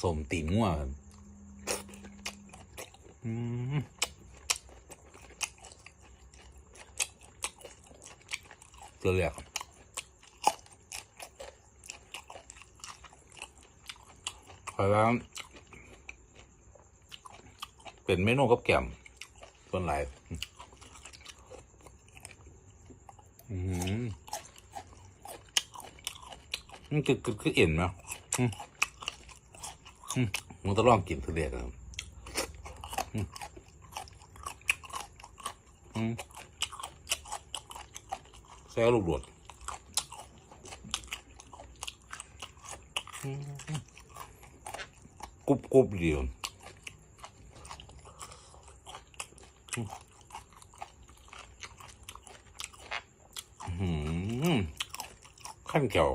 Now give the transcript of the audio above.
สมตีนงัวครับอืมเกลือครับขอแล้วเป็นเมนูกับแกล้มส่วนหลายอืมมันคือคือคือเอ็นไห มอืมอืมมันต้องลองกินทุเรียนครับอืมอืมแซ่ลูกโดดกรุบกรุบเดียวขั้นเกี่ยว